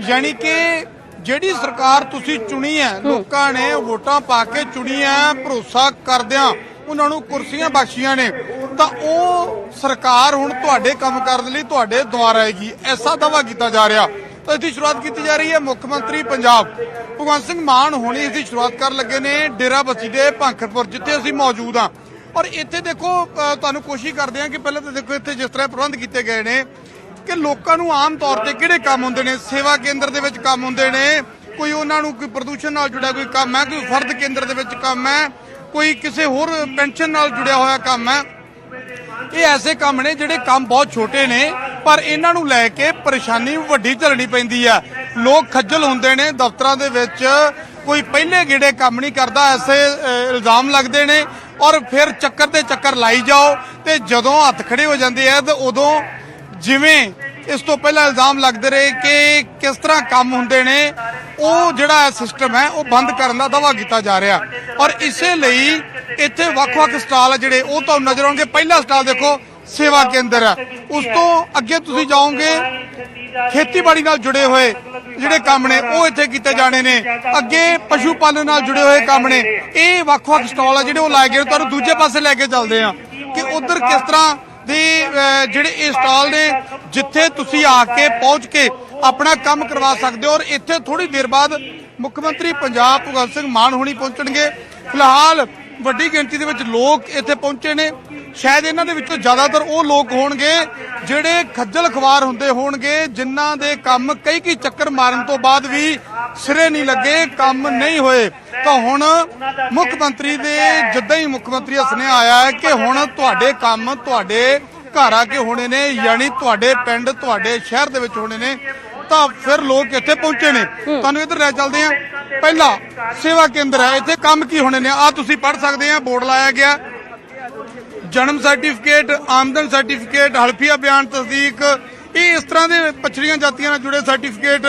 ਯਾਨੀ ਕਿ ਜਿਹੜੀ ਸਰਕਾਰ ਤੁਸੀਂ ਚੁਣੀ ਹੈ ਲੋਕਾਂ ਨੇ ਵੋਟਾਂ ਪਾ ਕੇ ਚੁਣੀ ਹੈ ਭਰੋਸਾ ਕਰਦਿਆਂ ਉਹਨਾਂ ਨੂੰ ਕੁਰਸੀਆਂ ਬਖਸ਼ੀਆਂ ਨੇ ਤਾਂ ਉਹ ਸਰਕਾਰ ਹੁਣ ਤੁਹਾਡੇ ਕੰਮ ਕਰਨ ਲਈ ਤੁਹਾਡੇ ਦੁਆਰ ਆਏਗੀ। ਐਸਾ ਦਾਵਾ ਕੀਤਾ ਜਾ ਰਿਹਾ। ਤਾਂ ਇਸ ਦੀ ਸ਼ੁਰੂਆਤ ਕੀਤੀ ਜਾ ਰਹੀ ਹੈ ਮੁੱਖ ਮੰਤਰੀ ਪੰਜਾਬ। ਭਗਵੰਤ ਸਿੰਘ ਮਾਨ ਹੁਣੇ ਇਸ ਦੀ ਸ਼ੁਰੂਆਤ ਕਰਨ ਲੱਗੇ ਨੇ ਡੇਰਾ ਬੱਸੀ ਦੇ ਭਾਂਖਰਪੁਰ ਜਿੱਥੇ ਅਸੀਂ ਮੌਜੂਦ ਹਾਂ। ਔਰ ਇੱਥੇ ਦੇਖੋ ਤੁਹਾਨੂੰ ਕੋਸ਼ਿਸ਼ ਕਰਦੇ ਹਾਂ ਕਿ ਪਹਿਲਾਂ ਤਾਂ ਦੇਖੋ ਇੱਥੇ ਜਿਸ ਤਰ੍ਹਾਂ ਪ੍ਰਬੰਧ ਕੀਤੇ ਗਏ ਨੇ ਕਿ ਲੋਕਾਂ ਨੂੰ ਆਮ ਤੌਰ ਤੇ ਕਿਹੜੇ ਕੰਮ ਹੁੰਦੇ ਨੇ? ਸੇਵਾ ਕੇਂਦਰ ਦੇ ਵਿੱਚ ਕੰਮ ਹੁੰਦੇ ਨੇ। ਕੋਈ ਉਹਨਾਂ ਨੂੰ ਕੋਈ ਪ੍ਰਦੂਸ਼ਣ ਨਾਲ ਜੁੜਿਆ ਕੋਈ ਕੰਮ ਹੈ? ਕੋਈ ਫਰਦ ਕੇਂਦਰ ਦੇ ਵਿੱਚ ਕੰਮ ਹੈ? ਕੋਈ ਕਿਸੇ ਹੋਰ ਪੈਨਸ਼ਨ ਨਾਲ ਜੁੜਿਆ ਹੋਇਆ ਕੰਮ ਹੈ? ਇਹ ਐਸੇ ਕੰਮ ਨੇ ਜਿਹੜੇ ਕੰਮ ਬਹੁਤ ਛੋਟੇ ਨੇ, ਪਰ ਇਹਨਾਂ ਨੂੰ ਲੈ ਕੇ ਪਰੇਸ਼ਾਨੀ ਵੱਡੀ ਝੱਲਣੀ ਪੈਂਦੀ ਆ ਲੋਕ ਖੱਜਲ ਹੁੰਦੇ ਨੇ ਦਫ਼ਤਰਾਂ ਦੇ ਵਿੱਚ। ਕੋਈ ਪਹਿਲੇ ਗੇੜੇ ਕੰਮ ਨਹੀਂ ਕਰਦਾ, ਐਸੇ ਇਲਜ਼ਾਮ ਲੱਗਦੇ ਨੇ ਔਰ ਫਿਰ ਚੱਕਰ ਤੇ ਚੱਕਰ ਲਾਈ ਜਾਓ ਤੇ ਜਦੋਂ ਹੱਥ ਖੜੇ ਹੋ ਜਾਂਦੇ ਆ, ਤਾਂ ਉਦੋਂ ਜਿਵੇਂ ਇਸ ਤੋਂ ਪਹਿਲਾਂ ਇਲਜ਼ਾਮ ਲੱਗਦੇ ਰਹੇ ਕਿ ਕਿਸ ਤਰ੍ਹਾਂ ਕੰਮ ਹੁੰਦੇ ਨੇ, ਉਹ ਜਿਹੜਾ ਸਿਸਟਮ ਹੈ, ਉਹ ਬੰਦ ਕਰਨ ਦਾ ਦਾਵਾ ਕੀਤਾ ਜਾ ਰਿਹਾ। ਔਰ ਇਸੇ ਲਈ ਇੱਥੇ ਵੱਖ-ਵੱਖ ਸਟਾਲ ਆ ਜਿਹੜੇ, ਉਹ ਤੁਹਾਨੂੰ ਨਜ਼ਰ ਆਉਣਗੇ। ਪਹਿਲਾ ਸਟਾਲ ਦੇਖੋ, ਸੇਵਾ ਕੇਂਦਰ ਹੈ ਉਸ ਤੋਂ ਅੱਗੇ ਤੁਸੀਂ ਜਾਓਗੇ, ਖੇਤੀਬਾੜੀ ਨਾਲ ਜੁੜੇ ਹੋਏ ਜਿਹੜੇ ਕੰਮ ਨੇ, ਉਹ ਇੱਥੇ ਕੀਤੇ ਜਾਣੇ ਨੇ। ਅੱਗੇ ਪਸ਼ੂ ਪਾਲਣ ਨਾਲ ਜੁੜੇ ਹੋਏ ਕੰਮ ਨੇ। ਇਹ ਵੱਖ-ਵੱਖ ਸਟਾਲ ਆ ਜਿਹੜੇ ਉਹ ਲਾਏ ਗਏ ਨੇ। ਤੁਹਾਨੂੰ ਦੂਜੇ ਪਾਸੇ ਲੈ ਕੇ ਚੱਲਦੇ ਆ ਕਿ ਉਧਰ ਕਿਸ ਤਰ੍ਹਾਂ ਦੀ ਜਿਹੜੇ ਇਹ ਸਟਾਲ ਨੇ, ਜਿੱਥੇ ਤੁਸੀਂ ਆ ਕੇ ਪਹੁੰਚ ਕੇ ਆਪਣਾ ਕੰਮ ਕਰਵਾ ਸਕਦੇ ਹੋ ਔਰ ਇੱਥੇ ਥੋੜੀ ਦੇਰ ਬਾਅਦ ਮੁੱਖ ਮੰਤਰੀ ਪੰਜਾਬ ਭਗਵੰਤ ਸਿੰਘ ਮਾਨ ਹੋਣੀ ਪਹੁੰਚਣਗੇ। ਫਿਲਹਾਲ ਵੱਡੀ ਗਿਣਤੀ ਦੇ ਵਿੱਚ ਲੋਕ ਇੱਥੇ ਪਹੁੰਚੇ ਨੇ। ਸ਼ਾਇਦ ਇਹਨਾਂ ਦੇ ਵਿੱਚੋਂ ਜ਼ਿਆਦਾਤਰ ਉਹ ਲੋਕ ਹੋਣਗੇ ਜਿਹੜੇ ਖੱਜਲ ਖਵਾਰ ਹੁੰਦੇ ਹੋਣਗੇ, ਜਿਨ੍ਹਾਂ ਦੇ ਕੰਮ ਕਈ ਕਈ ਚੱਕਰ ਮਾਰਨ ਤੋਂ ਬਾਅਦ ਵੀ ਸਿਰੇ ਨਹੀਂ ਲੱਗੇ, ਕੰਮ ਨਹੀਂ ਹੋਏ। ਤਾਂ ਹੁਣ ਮੁੱਖ ਮੰਤਰੀ ਦੇ ਜਿੱਦਾਂ ਹੀ ਮੁੱਖ ਮੰਤਰੀ ਦਾ ਸੁਨੇਹਾ ਆਇਆ ਹੈ ਕਿ ਹੁਣ ਤੁਹਾਡੇ ਕੰਮ ਤੁਹਾਡੇ ਘਰ ਆ ਕੇ ਹੋਣੇ ਨੇ ਯਾਨੀ ਤੁਹਾਡੇ ਪਿੰਡ ਤੁਹਾਡੇ ਸ਼ਹਿਰ ਦੇ ਵਿੱਚ ਹੋਣੇ ਨੇ ਤਾਂ ਫਿਰ ਲੋਕ ਇੱਥੇ ਪਹੁੰਚੇ ਨੇ। ਤੁਹਾਨੂੰ ਇੱਧਰ ਲੈ ਚੱਲਦੇ ਆ ਪਹਿਲਾ ਸੇਵਾ ਕੇਂਦਰ ਹੈ ਇੱਥੇ ਕੰਮ ਕੀ ਹੋਣੇ ਨੇ? ਆ ਤੁਸੀਂ ਪੜ੍ਹ ਸਕਦੇ ਆ ਬੋਰਡ ਲਾਇਆ ਗਿਆ। ਜਨਮ ਸਰਟੀਫਿਕੇਟ ਆਮਦਨ ਸਰਟੀਫਿਕੇਟ ਹਲਫੀਆ ਬਿਆਨ ਤਸਦੀਕ ਇਹ ਇਸ ਤਰ੍ਹਾਂ ਦੇ ਪਛੜੀਆਂ ਜਾਤੀਆਂ ਨਾਲ ਜੁੜੇ ਸਰਟੀਫਿਕੇਟ।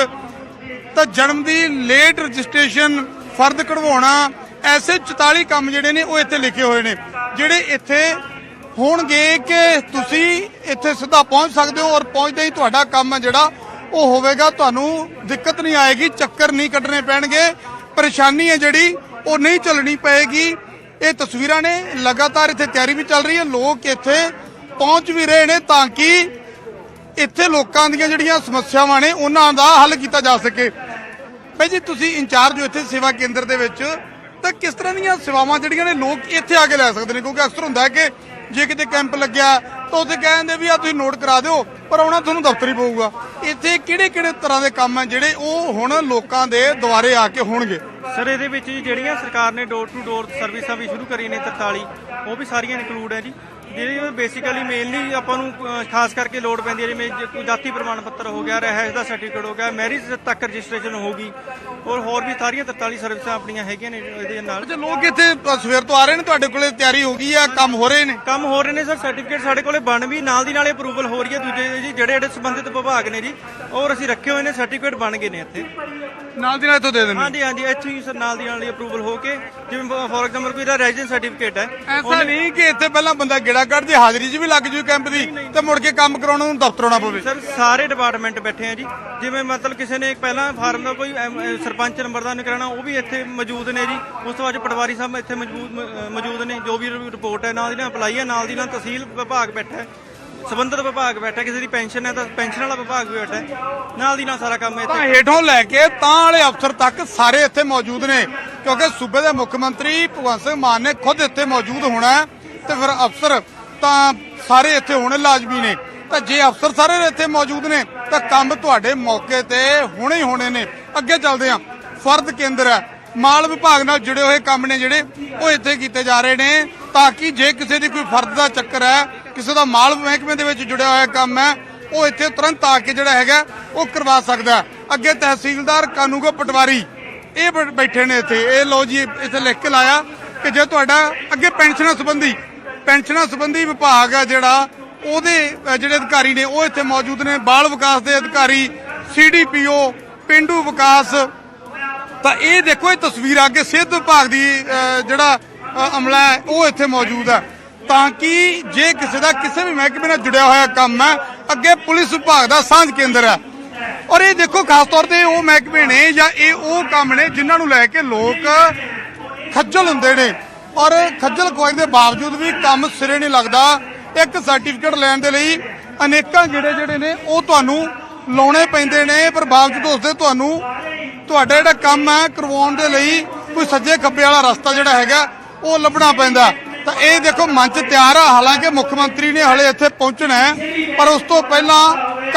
ਤਾਂ ਜਨਮ ਦੀ ਲੇਟ ਰਜਿਸਟ੍ਰੇਸ਼ਨ ਫਰਦ ਕਢਵਾਉਣਾ, ਐਸੇ 44 ਕੰਮ ਜਿਹੜੇ ਨੇ ਉਹ ਇੱਥੇ ਲਿਖੇ ਹੋਏ ਨੇ, ਜਿਹੜੇ ਇੱਥੇ ਹੋਣਗੇ ਕਿ ਤੁਸੀਂ ਇੱਥੇ ਸਿੱਧਾ ਪਹੁੰਚ ਸਕਦੇ ਹੋ ਔਰ ਪਹੁੰਚਦੇ ਹੀ ਤੁਹਾਡਾ ਕੰਮ ਹੈ ਜਿਹੜਾ, ਉਹ ਹੋਵੇਗਾ, ਤੁਹਾਨੂੰ ਦਿੱਕਤ ਨਹੀਂ ਆਏਗੀ, ਚੱਕਰ ਨਹੀਂ ਕੱਢਣੇ ਪੈਣਗੇ, ਪਰੇਸ਼ਾਨੀ ਹੈ ਜਿਹੜੀ, ਉਹ ਨਹੀਂ ਚੱਲਣੀ ਪਏਗੀ। ਇਹ ਤਸਵੀਰਾਂ ਨੇ ਲਗਾਤਾਰ ਇੱਥੇ ਤਿਆਰੀ ਵੀ ਚੱਲ ਰਹੀ ਹੈ, ਲੋਕ ਇੱਥੇ ਪਹੁੰਚ ਵੀ ਰਹੇ ਨੇ ਤਾਂ ਕਿ ਇੱਥੇ ਲੋਕਾਂ ਦੀਆਂ ਜਿਹੜੀਆਂ ਸਮੱਸਿਆਵਾਂ ਨੇ, ਉਹਨਾਂ ਦਾ ਹੱਲ ਕੀਤਾ ਜਾ ਸਕੇ। ਭਾਈ ਜੀ, ਤੁਸੀਂ ਇੰਚਾਰਜ ਹੋ ਇੱਥੇ ਸੇਵਾ ਕੇਂਦਰ ਦੇ ਵਿੱਚ, ਤਾਂ ਕਿਸ ਤਰ੍ਹਾਂ ਦੀਆਂ ਸੇਵਾਵਾਂ ਜਿਹੜੀਆਂ ਨੇ ਲੋਕ ਇੱਥੇ ਆ ਕੇ ਲੈ ਸਕਦੇ ਨੇ? ਕਿਉਂਕਿ ਅਕਸਰ ਹੁੰਦਾ ਹੈ ਕਿ ਜੇ ਕਿਤੇ ਕੈਂਪ ਲੱਗਿਆ, ਤਾਂ ਉੱਥੇ ਕਹਿੰਦੇ ਵੀ ਆ ਤੁਸੀਂ ਨੋਟ ਕਰਾ ਦਿਓ, ਪਰ ਆਉਣਾ ਤੁਹਾਨੂੰ ਦਫ਼ਤਰ ਹੀ ਪਊਗਾ। ਇੱਥੇ ਕਿਹੜੇ ਕਿਹੜੇ ਤਰ੍ਹਾਂ ਦੇ ਕੰਮ ਹੈ ਜਿਹੜੇ ਉਹ ਹੁਣ ਲੋਕਾਂ ਦੇ ਦੁਆਰੇ ਆ ਕੇ ਹੋਣਗੇ? ਸਰ, ਇਹਦੇ ਵਿੱਚ ਜੀ ਜਿਹੜੀਆਂ ਸਰਕਾਰ ਨੇ ਡੋਰ ਟੂ ਡੋਰ ਸਰਵਿਸਾਂ ਵੀ ਸ਼ੁਰੂ ਕਰੀ ਨੇ 43 ਉਹ ਵੀ ਸਾਰੀਆਂ ਇਨਕਲੂਡ ਹੈ ਜੀ। ਜਿਹੜੀ ਬੇਸਿਕਲੀ ਮੇਨਲੀ ਆਪਾਂ ਨੂੰ ਖਾਸ ਕਰਕੇ ਲੋੜ ਪੈਂਦੀ ਹੈ ਜਿਵੇਂ ਕੋਈ ਜਾਤੀ ਪ੍ਰਮਾਣ ਪੱਤਰ ਹੋ ਗਿਆ ਰਹਿائش ਦਾ ਸਰਟੀਫਿਕੇਟ ਹੋ ਗਿਆ ਮੈਰਿਜ ਤੱਕ ਰਜਿਸਟ੍ਰੇਸ਼ਨ ਗਈ ਔਰ ਹੋਰ ਵੀ ਸਾਰੀਆਂ 43 ਸਰਵਿਸਾਂ ਆਪਣੀਆਂ ਹੈਗੀਆਂ ਨੇ ਇਹਦੇ ਨਾਲ। ਅੱਛਾ ਲੋਕ ਇੱਥੇ ਸਵੇਰ ਤੋਂ ਆ ਰਹੇ ਨੇ ਤੁਹਾਡੇ ਕੋਲੇ ਤਿਆਰੀ ਹੋ ਗਈ ਆ ਕੰਮ ਹੋ ਰਹੇ ਨੇ? ਕੰਮ ਹੋ ਰਹੇ ਨੇ ਸਰ ਸਰਟੀਫਿਕੇਟ ਸਾਡੇ ਕੋਲੇ ਬਣ ਵੀ ਨਾਲ ਦੀ ਨਾਲ ਅਪਰੂਵਲ ਹੋ ਰਹੀ ਹੈ ਦੂਜੇ ਜੀ ਜਿਹੜੇ ਜਿਹੜੇ ਸੰਬੰਧਿਤ ਵਿਭਾਗ ਨੇ ਜੀ ਔਰ ਅਸੀਂ ਰੱਖੇ ਹੋਏ ਨੇ ਸਰਟੀਫਿਕੇਟ ਬਣ ਗਏ ਨੇ ਇੱਥੇ। ਨਾਲ ਦੀ ਨਾਲ ਇੱਥੋਂ ਦੇ ਦੇਣੇ ਹਾਂਜੀ ਹਾਂਜੀ ਇੱਥੇ ਹੀ ਸਰ ਨਾਲ ਦੀ ਨਾਲ ਹੀ ਅਪਰੂਵਲ ਹੋ ਕੇ ਜਿਵੇਂ ਫੋਰ ਐਗਜ਼ਾਮਪਲ ਕੋਈ ਦਾ ਰੈਜ਼ੀਡੈਂਸ ਸਰਟੀਫਿਕੇਟ ਹੈ ਐਸਾ ਨਹੀਂ ਕਿ ਇੱਥੇ ਪਹਿਲਾਂ ਬੰਦਾ ਗੇੜਾ ਕੱਢ ਜੇ ਹਾਜ਼ਰੀ 'ਚ ਵੀ ਲੱਗ ਜੂ ਕੈਂਪ ਦੀ ਤੇ ਮੁੜ ਕੇ ਕੰਮ ਕਰਾਉਣ ਨੂੰ ਦਫ਼ਤਰ ਆਉਣਾ ਪਵੇ। ਸਰ ਸਾਰੇ ਡਿਪਾਰਟਮੈਂਟ ਬੈਠੇ ਆ ਜੀ। ਜਿਵੇਂ ਮਤਲਬ ਕਿਸੇ ਨੇ ਪਹਿਲਾਂ ਫਾਰਮ ਦਾ ਕੋਈ ਸਰਪੰਚ ਨੰਬਰ ਦਾ ਨਿਕਲਣਾ ਉਹ ਵੀ ਇੱਥੇ ਮੌਜੂਦ ਨੇ ਜੀ। ਉਸ ਤੋਂ ਬਾਅਦ ਪਟਵਾਰੀ ਸਾਹਿਬ ਇੱਥੇ ਮੌਜੂਦ ਨੇ। ਜੋ ਵੀ ਰਿਪੋਰਟ ਹੈ ਨਾਲ ਦੀ ਨਾਲ ਅਪਲਾਈ ਹੈ ਨਾਲ ਦੀ ਨਾਲ ਤਹਿਸੀਲ ਵਿਭਾਗ ਬੈਠਾ ਹੈ। ਸਬੰਧਤ ਵਿਭਾਗ ਬੈਠਾ ਕਿਸੇ ਦੀ ਪੈਨਸ਼ਨ ਹੈ ਤਾਂ ਪੈਨਸ਼ਨ ਵਾਲਾ ਵਿਭਾਗ ਵੀ ਬੈਠਾ ਹੈ। ਨਾਲ ਦੀ ਨਾਲ ਸਾਰਾ ਕੰਮ ਇੱਥੇ ਹੇਠੋਂ ਲੈ ਕੇ ਤਾਂ ਵਾਲੇ ਅਫਸਰ ਤੱਕ ਸਾਰੇ ਇੱਥੇ ਮੌਜੂਦ ਨੇ। ਕਿਉਂਕਿ ਸੂਬੇ ਦੇ ਮੁੱਖ ਮੰਤਰੀ ਭਗਵੰਤ ਸਿੰਘ ਮਾਨ ਨੇ ਖੁਦ ਇੱਥੇ ਮੌਜੂਦ ਹੋਣਾ ਤੇ ਫਿਰ ਅਫਸਰ ਤਾਂ ਸਾਰੇ ਇੱਥੇ ਹੋਣੇ ਲਾਜ਼ਮੀ ਨੇ। ਤਾਂ ਜੇ ਅਫਸਰ ਸਾਰੇ ਇੱਥੇ ਮੌਜੂਦ ਨੇ, ਤਾਂ ਕੰਮ ਤੁਹਾਡੇ ਮੌਕੇ ਤੇ ਹੋਣੇ ਹੀ ਹੋਣੇ ਨੇ। ਅੱਗੇ ਚੱਲਦੇ ਹਾਂ। ਫਰਦ ਕੇਂਦਰ ਹੈ। ਮਾਲ ਵਿਭਾਗ ਨਾਲ ਜੁੜੇ ਹੋਏ ਕੰਮ ਨੇ ਜਿਹੜੇ, ਉਹ ਇੱਥੇ ਕੀਤੇ ਜਾ ਰਹੇ ਨੇ। ਤਾਂ ਕਿ ਜੇ ਕਿਸੇ ਦੀ ਕੋਈ ਫਰਦ ਦਾ ਚੱਕਰ ਹੈ, ਕਿਸੇ ਦਾ ਮਾਲ ਮਹਿਕਮੇ ਦੇ ਵਿੱਚ ਜੁੜਿਆ ਹੋਇਆ ਕੰਮ ਹੈ, ਉਹ ਇੱਥੇ ਤੁਰੰਤ ਆ ਕੇ ਜਿਹੜਾ ਹੈਗਾ, ਉਹ ਕਰਵਾ ਸਕਦਾ ਅੱਗੇ ਤਹਿਸੀਲਦਾਰ ਕਾਨੂੰਗੋ ਪਟਵਾਰੀ ਇਹ ਬ- ਬੈਠੇ ਨੇ ਇੱਥੇ। ਇਹ ਲੋ ਜੀ, ਇੱਥੇ ਲਿਖ ਕੇ ਲਾਇਆ ਕਿ ਜੇ ਤੁਹਾਡਾ ਅੱਗੇ ਪੈਨਸ਼ਨਾਂ ਸੰਬੰਧੀ ਪੈਨਸ਼ਨਾਂ ਸੰਬੰਧੀ ਵਿਭਾਗ ਹੈ ਜਿਹੜਾ, ਉਹਦੇ ਜਿਹੜੇ ਅਧਿਕਾਰੀ ਨੇ, ਉਹ ਇੱਥੇ ਮੌਜੂਦ ਨੇ। ਬਾਲ ਵਿਕਾਸ ਦੇ ਅਧਿਕਾਰੀ, ਸੀਡੀਪੀਓ, ਪਿੰਡੂ ਵਿਕਾਸ। ਤਾਂ ਇਹ ਦੇਖੋ, ਇਹ ਤਸਵੀਰ ਅੱਗੇ ਸਿਹਤ ਵਿਭਾਗ ਦੀ ਜਿਹੜਾ ਅਮਲਾ ਹੈ, ਉਹ ਇੱਥੇ ਮੌਜੂਦ ਹੈ। ਤਾਂ ਕਿ ਜੇ ਕਿਸੇ ਦਾ ਕਿਸੇ ਵੀ ਮਹਿਕਮੇ ਨਾਲ ਜੁੜਿਆ ਹੋਇਆ ਕੰਮ ਹੈ, ਅੱਗੇ ਪੁਲਿਸ ਵਿਭਾਗ ਦਾ ਸਾਂਝ ਕੇਂਦਰ ਹੈ। ਔਰ ਇਹ ਦੇਖੋ, ਖਾਸ ਤੌਰ ਤੇ ਉਹ ਮਹਿਕਮੇ ਨੇ ਜਾਂ ਇਹ ਉਹ ਕੰਮ ਨੇ ਜਿਨ੍ਹਾਂ ਨੂੰ ਲੈ ਕੇ ਲੋਕ ਖੱਜਲ ਹੁੰਦੇ ਨੇ। ਔਰ ਖੱਜਲ ਖੁਆਈ ਦੇ ਬਾਵਜੂਦ ਵੀ ਕੰਮ ਸਿਰੇ ਨਹੀਂ ਲੱਗਦਾ, ਇੱਕ ਸਰਟੀਫਿਕੇਟ ਲੈਣ ਦੇ ਲਈ ਅਨੇਕਾਂ ਜਿਹੜੇ ਜਿਹੜੇ ਨੇ, ਉਹ ਤੁਹਾਨੂੰ ਲਾਉਣੇ ਪੈਂਦੇ ਨੇ, ਪਰ ਬਾਵਜੂਦ ਉਸਦੇ ਤੁਹਾਨੂੰ, ਤੁਹਾਡਾ ਜਿਹੜਾ ਕੰਮ ਹੈ, ਕਰਵਾਉਣ ਦੇ ਲਈ ਕੋਈ ਸੱਜੇ ਖੱਬੇ ਵਾਲਾ ਰਸਤਾ ਜਿਹੜਾ ਹੈਗਾ, ਉਹ ਲੱਭਣਾ ਪੈਂਦਾ। ਤਾਂ ਇਹ ਦੇਖੋ, ਮੰਚ ਤਿਆਰ ਆ, ਹਾਲਾਂਕਿ ਮੁੱਖ ਮੰਤਰੀ ਨੇ ਹਲੇ ਇੱਥੇ ਪਹੁੰਚਣਾ ਹੈ, ਪਰ ਉਸ ਤੋਂ ਪਹਿਲਾਂ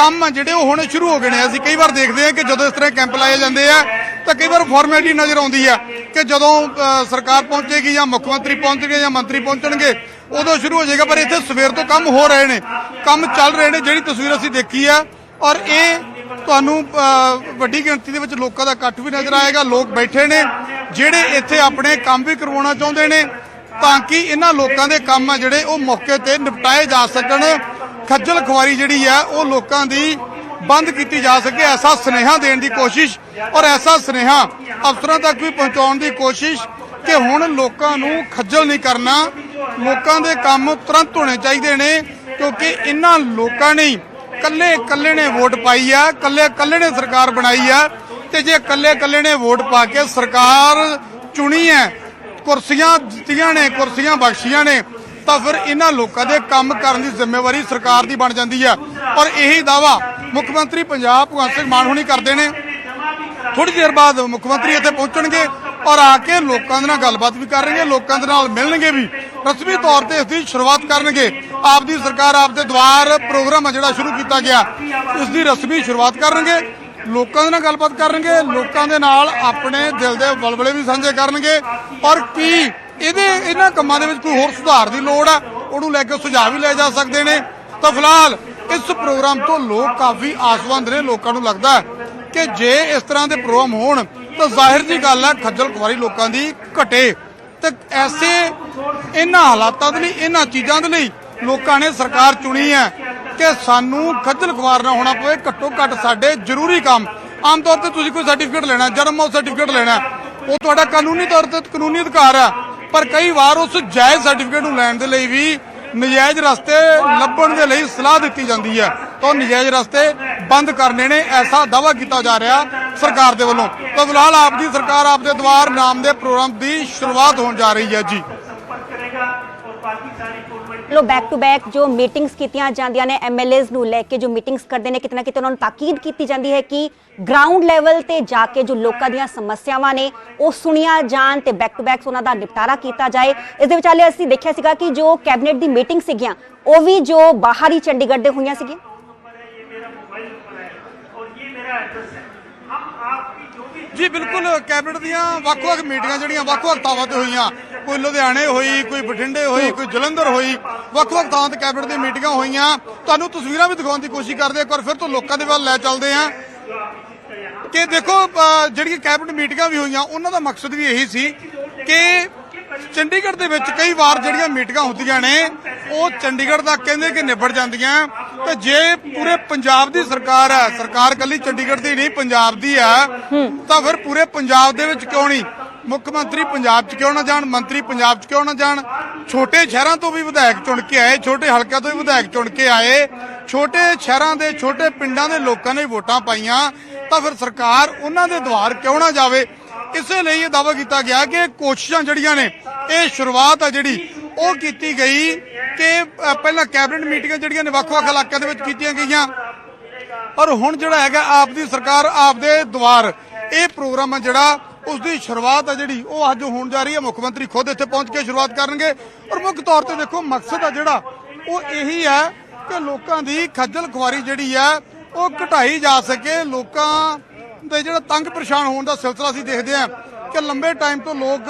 ਕੰਮ ਆ ਜਿਹੜੇ ਉਹ ਹੋਣੇ ਸ਼ੁਰੂ ਹੋ ਗਏ ਨੇ। ਅਸੀਂ ਕਈ ਵਾਰ ਦੇਖਦੇ ਹਾਂ ਕਿ ਜਦੋਂ ਇਸ ਤਰ੍ਹਾਂ ਕੈਂਪ ਲਾਏ ਜਾਂਦੇ ਆ, ਤਾਂ ਕਈ ਵਾਰ ਫਾਰਮੈਲਿਟੀ ਨਜ਼ਰ ਆਉਂਦੀ ਆ ਕਿ ਜਦੋਂ ਸਰਕਾਰ ਪਹੁੰਚੇਗੀ ਜਾਂ ਮੁੱਖ ਮੰਤਰੀ ਪਹੁੰਚਣਗੇ ਜਾਂ ਮੰਤਰੀ ਪਹੁੰਚਣਗੇ, ਉਦੋਂ ਸ਼ੁਰੂ ਹੋ ਜਾਏਗਾ। ਪਰ ਇੱਥੇ ਸਵੇਰ ਤੋਂ ਕੰਮ ਹੋ ਰਹੇ ਨੇ। ਕੰਮ ਚੱਲ ਰਹੇ ਨੇ, ਜਿਹੜੀ ਤਸਵੀਰ ਅਸੀਂ ਦੇਖੀ ਆ। ਔਰ ਇਹ ਤੁਹਾਨੂੰ ਵੱਡੀ ਗਿਣਤੀ ਦੇ ਵਿੱਚ ਲੋਕਾਂ ਦਾ ਇਕੱਠ ਵੀ ਨਜ਼ਰ ਆਏਗਾ। ਲੋਕ ਬੈਠੇ ਨੇ, ਜਿਹੜੇ ਇੱਥੇ ਆਪਣੇ ਕੰਮ ਵੀ ਕਰਵਾਉਣਾ ਚਾਹੁੰਦੇ ਨੇ, ਤਾਂ ਕਿ ਇਹਨਾਂ ਲੋਕਾਂ ਦੇ ਕੰਮ ਆ ਜਿਹੜੇ ਉਹ ਮੌਕੇ ਤੇ ਨਿਪਟਾਏ ਜਾ ਸਕਣ। ਖੱਜਲ ਖੁਆਰੀ ਜਿਹੜੀ ਆ, ਉਹ ਲੋਕਾਂ ਦੀ ਬੰਦ ਕੀਤੀ ਜਾ ਸਕੇ, ਐਸਾ ਸੁਨੇਹਾ ਦੇਣ ਦੀ ਕੋਸ਼ਿਸ਼ ਔਰ ਐਸਾ ਸੁਨੇਹਾ ਅਫਸਰਾਂ ਤੱਕ ਵੀ ਪਹੁੰਚਾਉਣ ਦੀ ਕੋਸ਼ਿਸ਼ ਕਿ ਹੁਣ ਲੋਕਾਂ ਨੂੰ ਖੱਜਲ ਨਹੀਂ ਕਰਨਾ, ਲੋਕਾਂ ਦੇ ਕੰਮ ਤੁਰੰਤ ਹੋਣੇ ਚਾਹੀਦੇ ਨੇ, ਕਿਉਂਕਿ ਇਹਨਾਂ ਲੋਕਾਂ ਨੇ ਹੀ ਕੱਲੇ ਕੱਲੇ ਨੇ ਵੋਟ ਪਾਈ ਆ ਕੱਲੇ ਕੱਲੇ ਨੇ ਸਰਕਾਰ ਬਣਾਈ ਆ, ਤੇ ਜੇ ਕੱਲੇ ਕੱਲੇ ਨੇ ਵੋਟ ਪਾ ਕੇ ਸਰਕਾਰ ਚੁਣੀ ਹੈ, ਕੁਰਸੀਆਂ ਦਿੱਤੀਆਂ ਨੇ, ਕੁਰਸੀਆਂ ਬਖਸ਼ੀਆਂ ਨੇ ਤਾਂ ਫਿਰ ਇਹਨਾਂ ਲੋਕਾਂ ਦੇ ਕੰਮ ਕਰਨ ਦੀ ਜ਼ਿੰਮੇਵਾਰੀ ਸਰਕਾਰ ਦੀ ਬਣ ਜਾਂਦੀ ਹੈ। ਔਰ ਇਹੀ ਦਾਵਾ ਮੁੱਖ ਮੰਤਰੀ ਪੰਜਾਬ ਭਗਵੰਤ ਸਿੰਘ ਮਾਨ ਹੁਣੀ ਕਰਦੇ ਨੇ। ਥੋੜੀ ਦੇਰ ਬਾਅਦ ਮੁੱਖ ਮੰਤਰੀ ਇੱਥੇ ਪਹੁੰਚਣਗੇ ਔਰ ਆ ਕੇ ਲੋਕਾਂ ਦੇ ਨਾਲ ਗੱਲਬਾਤ ਵੀ ਕਰਨਗੇ ਲੋਕਾਂ ਦੇ ਨਾਲ ਮਿਲਣਗੇ ਵੀ। ਰਸਮੀ ਤੌਰ ਤੇ ਇਸ ਦੀ ਸ਼ੁਰੂਆਤ ਕਰਨਗੇ। ਆਪ ਦੀ ਸਰਕਾਰ, ਆਪ ਦੇ ਦੁਆਰ ਪ੍ਰੋਗਰਾਮ ਆ ਜਿਹੜਾ ਸ਼ੁਰੂ ਕੀਤਾ ਗਿਆ, ਇਸ ਦੀ ਰਸਮੀ ਸ਼ੁਰੂਆਤ ਕਰਨਗੇ। ਲੋਕਾਂ ਦੇ ਨਾਲ ਗੱਲਬਾਤ ਕਰਨਗੇ, ਲੋਕਾਂ ਦੇ ਨਾਲ ਆਪਣੇ ਦਿਲ ਦੇ ਬਲਬਲੇ ਵੀ ਸਾਂਝੇ ਕਰਨਗੇ। ਔਰ ਕੀ ਇਹਦੇ, ਇਹਨਾਂ ਕੰਮਾਂ ਦੇ ਵਿੱਚ ਕੋਈ ਹੋਰ ਸੁਧਾਰ ਦੀ ਲੋੜ ਆ? ਉਹਨੂੰ ਲੈ ਕੇ ਸੁਝਾਅ ਵੀ ਲੈ ਜਾ ਸਕਦੇ ਨੇ। ਤਾਂ ਫਿਲਹਾਲ ਇਸ ਪ੍ਰੋਗਰਾਮ ਤੋਂ ਲੋਕ ਕਾਫੀ ਆਸਵੰਦ ਨੇ, ਲੋਕਾਂ ਨੂੰ ਲੱਗਦਾ ਕਿ ਜੇ ਇਸ ਤਰ੍ਹਾਂ ਦੇ ਪ੍ਰੋਗਰਾਮ ਹੋਣ, ਤਾਂ ਜ਼ਾਹਿਰ ਜੀ ਗੱਲ ਹੈ ਖੱਜਲ ਖੁਆਰੀ ਲੋਕਾਂ ਦੀ ਘਟੇ। ਤੇ ਐਸੇ ਇਹਨਾਂ ਹਾਲਾਤਾਂ ਦੇ ਲਈ, ਇਹਨਾਂ ਚੀਜ਼ਾਂ ਦੇ ਲਈ ਲੋਕਾਂ ਨੇ ਸਰਕਾਰ ਚੁਣੀ ਹੈ। ਕਿ ਸਾਨੂੰ ਖੱਜਲ ਖੁਆਰ ਨਾ ਹੋਣਾ ਪਵੇ, ਘੱਟੋ ਘੱਟ ਸਾਡੇ ਜ਼ਰੂਰੀ ਕੰਮ। ਆਮ ਤੌਰ ਤੇ ਤੁਸੀਂ ਕੋਈ ਸਰਟੀਫਿਕੇਟ ਲੈਣਾ, ਜਨਮ ਮੌਤ ਸਰਟੀਫਿਕੇਟ ਲੈਣਾ, ਉਹ ਤੁਹਾਡਾ ਕਾਨੂੰਨੀ ਤੌਰ ਤੇ ਕਾਨੂੰਨੀ ਅਧਿਕਾਰ ਹੈ ਪਰ ਕਈ ਵਾਰ ਉਸ ਜਾਇਜ਼ ਸਰਟੀਫਿਕੇਟ ਨੂੰ ਲੈਣ ਦੇ ਲਈ ਵੀ ਨਜਾਇਜ਼ ਰਸਤੇ ਲੱਭਣ ਦੇ ਲਈ ਸਲਾਹ ਦਿੱਤੀ ਜਾਂਦੀ ਹੈ। ਤਾਂ ਉਹ ਨਜਾਇਜ਼ ਰਸਤੇ ਬੰਦ ਕਰਨੇ ਨੇ, ਐਸਾ ਦਾਵਾ ਕੀਤਾ ਜਾ ਰਿਹਾ ਸਰਕਾਰ ਦੇ ਵੱਲੋਂ। ਤਾਂ ਫਿਲਹਾਲ ਆਪ ਦੀ ਸਰਕਾਰ, ਆਪ ਦੇ ਦਵਾਰ, ਨਾਮ ਦੇ ਪ੍ਰੋਗਰਾਮ ਦੀ ਸ਼ੁਰੂਆਤ ਹੋਣ ਜਾ ਰਹੀ ਹੈ ਜੀ। ਲੋ ਬੈਕ ਟੂ ਬੈਕ ਜੋ ਮੀਟਿੰਗਸ ਕੀਤੀਆਂ ਜਾਂਦੀਆਂ ਨੇ ਐਮਐਲਏਜ਼ ਨੂੰ ਲੈ ਕੇ ਜੋ ਮੀਟਿੰਗਸ ਕਰਦੇ ਨੇ ਕਿਤਨਾ ਕਿਤੇ ਉਹਨਾਂ ਨੂੰ ਤਾਕੀਦ ਕੀਤੀ ਜਾਂਦੀ ਹੈ ਕਿ ਗਰਾਊਂਡ ਲੈਵਲ ਤੇ ਜਾ ਕੇ ਜੋ ਲੋਕਾਂ ਦੀਆਂ ਸਮੱਸਿਆਵਾਂ ਨੇ, ਉਹ ਸੁਣੀਆਂ ਜਾਣ ਤੇ ਬੈਕ ਟੂ ਬੈਕਸ ਉਹਨਾਂ ਦਾ ਨਿਪਟਾਰਾ ਕੀਤਾ ਜਾਏ। ਇਸ ਦੇ ਵਿਚਾਲੇ ਅਸੀਂ ਦੇਖਿਆ ਸੀਗਾ ਕਿ ਜੋ ਕੈਬਨਿਟ ਦੀ ਮੀਟਿੰਗ ਸੀਗੀਆਂ, ਉਹ ਵੀ ਜੋ ਬਾਹਰ ਹੀ ਚੰਡੀਗੜ੍ਹ ਦੇ ਹੋਈਆਂ ਸੀਗੀਆਂ। ਜੀ, ਬਿਲਕੁਲ ਕੈਬਨਿਟ ਦੀਆਂ ਵੱਖ-ਵੱਖ ਮੀਟਿੰਗਾਂ ਜਿਹੜੀਆਂ, ਵੱਖ-ਵੱਖ ਥਾਵਾਂ ਤੇ ਹੋਈਆਂ। ਕੋਈ ਲੁਧਿਆਣੇ ਹੋਈ, ਕੋਈ ਬਠਿੰਡੇ ਹੋਈ, ਕੋਈ ਜਲੰਧਰ ਹੋਈ, ਵੱਖ-ਵੱਖ ਥਾਵਾਂ ਤੇ ਕੈਬਨਿਟ ਦੀਆਂ ਮੀਟਿੰਗਾਂ ਹੋਈਆਂ। ਤੁਹਾਨੂੰ ਤਸਵੀਰਾਂ ਵੀ ਦਿਖਾਉਣ ਦੀ ਕੋਸ਼ਿਸ਼ ਕਰਦੇ ਇੱਕ ਵਾਰ ਫਿਰ ਤੋਂ ਲੋਕਾਂ ਦੇ ਵੱਲ ਲੈ ਚੱਲਦੇ ਹਾਂ। ਕਿ ਦੇਖੋ ਜਿਹੜੀਆਂ ਕੈਬਨਿਟ ਮੀਟਿੰਗਾਂ ਵੀ ਹੋਈਆਂ, ਉਹਨਾਂ ਦਾ ਮਕਸਦ ਵੀ ਇਹੀ ਸੀ ਕਿ ਚੰਡੀਗੜ੍ਹ ਦੇ ਵਿੱਚ ਕਈ ਵਾਰ ਜਿਹੜੀਆਂ ਮੀਟਿੰਗਾਂ ਹੁੰਦੀਆਂ ਨੇ, ਉਹ ਚੰਡੀਗੜ੍ਹ ਤੱਕ ਕਹਿੰਦੇ ਕਿ ਨਿਬੜ ਜਾਂਦੀਆਂ। ਤੇ ਜੇ ਪੂਰੇ ਪੰਜਾਬ ਦੀ ਸਰਕਾਰ ਹੈ, ਸਰਕਾਰ ਕੱਲੀ ਚੰਡੀਗੜ੍ਹ ਦੀ ਨਹੀਂ, ਪੰਜਾਬ ਦੀ ਹੈ, ਤਾਂ ਫਿਰ ਪੂਰੇ ਪੰਜਾਬ ਦੇ ਵਿੱਚ ਕਿਉਂ ਨਹੀਂ? ਮੁੱਖ ਮੰਤਰੀ ਪੰਜਾਬ 'ਚ ਕਿਉਂ ਨਾ ਜਾਣ, ਮੰਤਰੀ ਪੰਜਾਬ 'ਚ ਕਿਉਂ ਨਾ ਜਾਣ? ਛੋਟੇ ਸ਼ਹਿਰਾਂ ਤੋਂ ਵੀ ਵਿਧਾਇਕ ਚੁਣ ਕੇ ਆਏ, ਛੋਟੇ ਹਲਕਿਆਂ ਤੋਂ ਵੀ ਵਿਧਾਇਕ ਚੁਣ ਕੇ ਆਏ। ਛੋਟੇ ਸ਼ਹਿਰਾਂ ਦੇ, ਛੋਟੇ ਪਿੰਡਾਂ ਦੇ ਲੋਕਾਂ ਨੇ ਵੋਟਾਂ ਪਾਈਆਂ। ਤਾਂ ਫਿਰ ਸਰਕਾਰ ਉਹਨਾਂ ਦੇ ਦੁਆਰ ਕਿਉਂ ਨਾ ਜਾਵੇ? ਇਸੇ ਲਈ ਇਹ ਦਾਅਵਾ ਕੀਤਾ ਗਿਆ ਕਿ ਕੋਸ਼ਿਸ਼ਾਂ ਜਿਹੜੀਆਂ ਨੇ, ਇਹ ਸ਼ੁਰੂਆਤ ਆ ਜਿਹੜੀ, ਉਹ ਕੀਤੀ ਗਈ ਕਿ ਪਹਿਲਾਂ ਕੈਬਨਿਟ ਮੀਟਿੰਗਾਂ ਜਿਹੜੀਆਂ ਨੇ ਵੱਖ-ਵੱਖ ਇਲਾਕਿਆਂ ਦੇ ਵਿੱਚ ਕੀਤੀਆਂ ਗਈਆਂ। ਔਰ ਹੁਣ ਜਿਹੜਾ ਹੈਗਾ ਆਪ ਦੀ ਸਰਕਾਰ ਆਪ ਦੇ ਦੁਆਰ ਇਹ ਪ੍ਰੋਗਰਾਮ ਆ ਜਿਹੜਾ ਉਸ ਦੀ ਸ਼ੁਰੂਆਤ ਆ ਜਿਹੜੀ, ਉਹ ਅੱਜ ਹੋਣ ਜਾ ਰਹੀ ਹੈ ਮੁੱਖ ਮੰਤਰੀ ਖੁਦ ਇੱਥੇ ਪਹੁੰਚ ਕੇ ਸ਼ੁਰੂਆਤ ਕਰਨਗੇ। ਔਰ ਮੁੱਖ ਤੌਰ ਤੇ ਦੇਖੋ, ਮਕਸਦ ਆ ਜਿਹੜਾ, ਉਹ ਇਹੀ ਹੈ ਕਿ ਲੋਕਾਂ ਦੀ ਖੱਜਲ ਖੁਆਰੀ ਜਿਹੜੀ ਹੈ ਉਹ ਘਟਾਈ ਜਾ ਸਕੇ। ਲੋਕਾਂ ਦੇ ਜਿਹੜਾ ਤੰਗ ਪਰੇਸ਼ਾਨ ਹੋਣ ਦਾ ਸਿਲਸਿਲਾ ਅਸੀਂ ਦੇਖਦੇ ਹਾਂ ਕਿ ਲੰਬੇ ਟਾਈਮ ਤੋਂ ਲੋਕ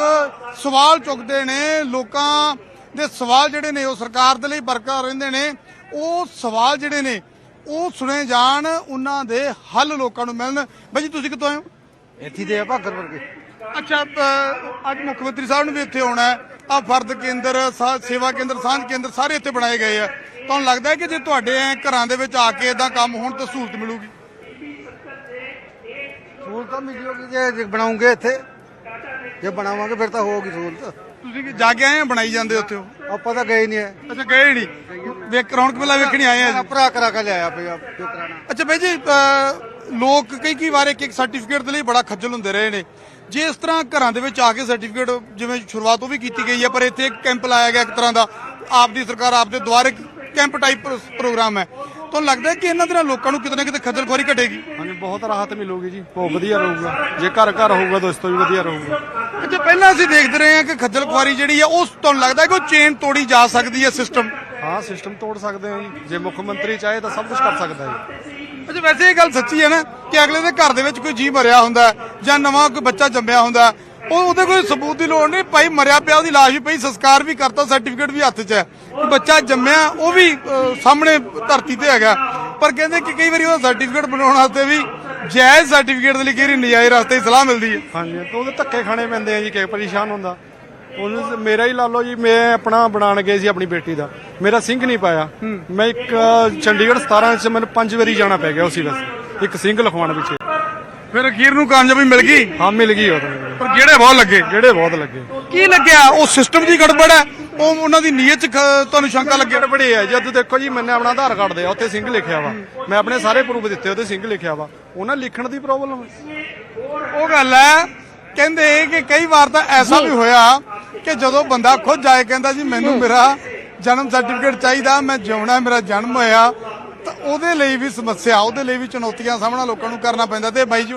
ਸਵਾਲ ਚੁੱਕਦੇ ਨੇ। ਲੋਕਾਂ ਦੇ ਸਵਾਲ ਜਿਹੜੇ ਨੇ, ਉਹ ਸਰਕਾਰ ਦੇ ਲਈ ਬਰਕਰਾਰ ਰਹਿੰਦੇ ਨੇ। ਉਹ ਸਵਾਲ ਜਿਹੜੇ ਨੇ, ਉਹ ਸੁਣੇ ਜਾਣ, ਉਹਨਾਂ ਦੇ ਹੱਲ ਲੋਕਾਂ ਨੂੰ ਮਿਲਣ। ਬਾਈ ਜੀ, ਤੁਸੀਂ ਕਿੱਥੋਂ ਆਏ ਹੋ? ਇੱਥੇ ਦੇ ਆ ਭਾਗਰ ਵਰਗੇ ਅੱਛਾ ਅ, ਅੱਜ ਮੁੱਖ ਮੰਤਰੀ ਸਾਹਿਬ ਨੂੰ ਵੀ ਇੱਥੇ ਆਉਣਾ ਹੈ। ਆ ਫਰਦ ਕੇਂਦਰ ਸਾ- ਸੇਵਾ ਕੇਂਦਰ ਸਾਂਝ ਕੇਂਦਰ ਸਾਰੇ ਇੱਥੇ ਬਣਾਏ ਗਏ ਆ। ਤੁਹਾਨੂੰ ਲੱਗਦਾ ਹੈ ਕਿ ਜੇ ਤੁਹਾਡੇ ਐ ਘਰਾਂ ਦੇ ਵਿੱਚ ਆ ਕੇ ਇਦਾਂ ਕੰਮ ਹੋਣ ਤਾਂ ਸਹੂਲਤ ਮਿਲੂਗੀ? ਸਹੂਲਤ ਮਿਲ ਜੂਗੀ ਜੇ ਜੇ ਬਣਾਉਂਗੇ ਇੱਥੇ। ਜੇ ਬਣਾਵਾਂਗੇ ਫਿਰ ਤਾਂ ਹੋਊਗੀ ਸਹੂਲਤ। ਤੁਸੀਂ ਕਿ ਜਾ ਕੇ ਆਏ ਆ ਬਣਾਈ ਜਾਂਦੇ ਉੱਥੇ? ਹੋ ਆਪਾਂ ਤਾਂ ਗਏ ਨਹੀਂ ਹੈ ਅੱਛਾ ਗਏ ਨਹੀਂ। ਵੇਖ ਰੌਣਕ ਮੇਲਾ ਵੇਖਣ ਆਏ ਆ ਜੀ। ਭਰਾ ਕਰਾ ਕੇ ਲਿਆਇਆ ਪਿਆ ਜੋ ਕਰਾਣਾ ਅੱਛਾ ਬਾਈ ਜੀ ਅ, ਲੋਕ ਕਈ ਕਈ ਵਾਰ ਇੱਕ ਇੱਕ ਸਰਟੀਫਿਕੇਟ ਦੇ ਲਈ ਬੜਾ ਖੱਜਲ ਹੁੰਦੇ ਰਹੇ ਨੇ। ਜੇ ਇਸ ਤਰ੍ਹਾਂ ਘਰਾਂ ਦੇ ਵਿੱਚ ਆ ਕੇ ਸਰਟੀਫਿਕੇਟ ਜਿਵੇਂ ਸ਼ੁਰੂਆਤ ਉਹ ਵੀ ਕੀਤੀ ਗਈ ਹੈ ਪਰ ਇੱਥੇ ਇੱਕ ਕੈਂਪ ਲਾਇਆ ਗਿਆ ਇੱਕ ਤਰ੍ਹਾਂ ਦਾ। ਆਪ ਦੀ ਸਰਕਾਰ ਆਪ ਦੇ ਦੁਆਰੇ ਕੈਂਪ ਟਾਈਪ ਪ੍ਰੋਗਰਾਮ ਹੈ। ਤੁਹਾਨੂੰ ਲੱਗਦਾ ਕਿ ਇਹਨਾਂ ਦੇ ਨਾਲ ਲੋਕਾਂ ਨੂੰ ਕਿਤੇ ਨਾ ਕਿਤੇ ਖੱਜਲ ਖੁਆਰੀ ਘਟੇਗੀ? ਹਾਂਜੀ ਬਹੁਤ ਰਾਹਤ ਮਿਲੂਗੀ ਜੀ। ਬਹੁਤ ਵਧੀਆ ਰਹੂਗਾ। ਜੇ ਘਰ ਘਰ ਹੋਊਗਾ ਤਾਂ ਇਸ ਤੋਂ ਵੀ ਵਧੀਆ ਰਹੂਗਾ। ਅੱਛਾ ਪਹਿਲਾਂ ਅਸੀਂ ਦੇਖਦੇ ਰਹੇ ਹਾਂ ਕਿ ਖੱਜਲ ਖੁਆਰੀ ਜਿਹੜੀ ਹੈ ਉਹ ਤੁਹਾਨੂੰ ਲੱਗਦਾ ਕਿ ਉਹ ਚੇਨ ਤੋੜੀ ਜਾ ਸਕਦੀ ਹੈ ਸਿਸਟਮ ਹਾਂ ਸਿਸਟਮ ਤੋੜ ਸਕਦੇ ਹਾਂ ਜੀ। ਜੇ ਮੁੱਖ ਮੰਤਰੀ ਚਾਹੇ ਤਾਂ ਸਭ ਕੁਝ ਕਰ ਸਕਦਾ ਜੀ। ਅੱਛਾ ਵੈਸੇ ਇਹ ਗੱਲ ਸੱਚੀ ਹੈ ਨਾ ਕਿ ਅਗਲੇ ਦੇ ਘਰ ਦੇ ਵਿੱਚ ਕੋਈ ਜੀ ਮਰਿਆ ਹੁੰਦਾ ਹੈ ਜਾਂ ਨਵਾਂ ਕੋਈ ਬੱਚਾ ਜੰਮਿਆ ਹੁੰਦਾ ਹੈ, ਉਹ ਉਹਦੇ ਕੋਈ ਸਬੂਤ ਦੀ ਲੋੜ ਨਹੀਂ। ਭਾਈ ਮਰਿਆ ਪਿਆ ਉਹਦੀ ਲਾਸ਼ ਵੀ ਪਈ ਸੰਸਕਾਰ ਵੀ ਕਰਤਾ ਸਰਟੀਫਿਕੇਟ ਵੀ ਹੱਥ 'ਚ ਹੈ। ਬੱਚਾ ਜੰਮਿਆ ਉਹ ਵੀ ਸਾਹਮਣੇ ਧਰਤੀ ਤੇ ਹੈਗਾ। ਪਰ ਕਹਿੰਦੇ ਕਿ ਕਈ ਵਾਰੀ ਉਹਦਾ ਸਰਟੀਫਿਕੇਟ ਬਣਾਉਣ ਵਾਸਤੇ ਵੀ ਜਾਇਜ਼ ਸਰਟੀਫਿਕੇਟ ਦੇ ਲਈ ਵਾਰੀ ਨਜਾਇਜ਼ ਰਸਤੇ ਸਲਾਹ ਮਿਲਦੀ ਹੈ। ਹਾਂਜੀ ਤਾਂ ਉਹਦੇ ਧੱਕੇ ਖਾਣੇ ਪੈਂਦੇ ਆ ਜੀ ਕਿ ਪਰੇਸ਼ਾਨ ਹੁੰਦਾ। ਉਹਨੂੰ ਮੇਰਾ ਹੀ ਲਾ ਲਓ ਜੀ ਮੈਂ ਆਪਣਾ ਬਣਾਉਣ ਗਏ ਸੀ ਆਪਣੀ ਬੇਟੀ ਦਾ। ਮੇਰਾ ਸਿੰਘ ਨਹੀਂ ਪਾਇਆ। ਮੈਂ ਇੱਕ ਚੰਡੀਗੜ੍ਹ 17 ਚ ਮੈਨੂੰ ਪੰਜ ਵਾਰੀ ਜਾਣਾ ਪੈ ਗਿਆ ਉਸੇ ਵਸ ਇੱਕ ਸਿੰਘ ਲਿਖਵਾਉਣ ਪਿੱਛੇ। ਫਿਰ ਅਖੀਰ ਨੂੰ ਕਾਮਯਾਬੀ ਮਿਲ ਗਈ? ਹਾਂ ਮਿਲ ਗਈ ਉਹ ਤਾਂ। ਪਰ ਜਿਹੜੇ ਬਹੁਤ ਲੱਗੇ? ਜਿਹੜੇ ਬਹੁਤ ਲੱਗੇ। ਕੀ ਲੱਗਿਆ? ਉਹ ਸਿਸਟਮ ਦੀ ਗੜਬੜ ਹੈ? ਉਹ ਉਹਨਾਂ ਦੀ ਨੀਅਤ 'ਚ ਖ- ਤੁਹਾਨੂੰ ਸ਼ੰਕਾ ਲੱਗਿਆ? ਗੜਬੜੀ ਹੈ। ਜਦ ਦੇਖੋ ਜੀ ਮੈਨੇ ਆਪਣਾ ਆਧਾਰ ਕਾਰਡ ਦਿਆ ਉੱਥੇ ਸਿੰਘ ਲਿਖਿਆ ਵਾ। ਮੈਂ ਆਪਣੇ ਸਾਰੇ ਪ੍ਰੂਫ ਦਿੱਤੇ ਉਹਤੇ ਸਿੰਘ ਲਿਖਿਆ ਵਾ। ਉਹਨਾਂ ਲਿਖਣ ਦੀ ਪ੍ਰੋਬਲਮ ਉਹ ਗੱਲ ਹੈ ਕਹਿੰਦੇ ਕਿ ਕਈ ਵਾਰ ਤਾਂ ਐਸਾ ਵੀ ਹੋਇਆ ਕਿ ਜਦੋਂ ਬੰਦਾ ਖੁਦ ਜਾਏ ਕਹਿੰਦਾ ਜੀ ਮੈਨੂੰ ਮੇਰਾ ਜਨਮ ਸਰਟੀਫਿਕੇਟ ਚਾਹੀਦਾ, ਮੈਂ ਜਿਉਣਾ, ਮੇਰਾ ਜਨਮ ਹੋਇਆ, ਤਾਂ ਉਹਦੇ ਲਈ ਵੀ ਸਮੱਸਿਆ, ਉਹਦੇ ਲਈ ਵੀ ਚੁਣੌਤੀਆਂ ਸਾਹਮਣਾ ਲੋਕਾਂ ਨੂੰ ਕਰਨਾ ਪੈਂਦਾ ਤੇ ਬਾਈ ਜੀ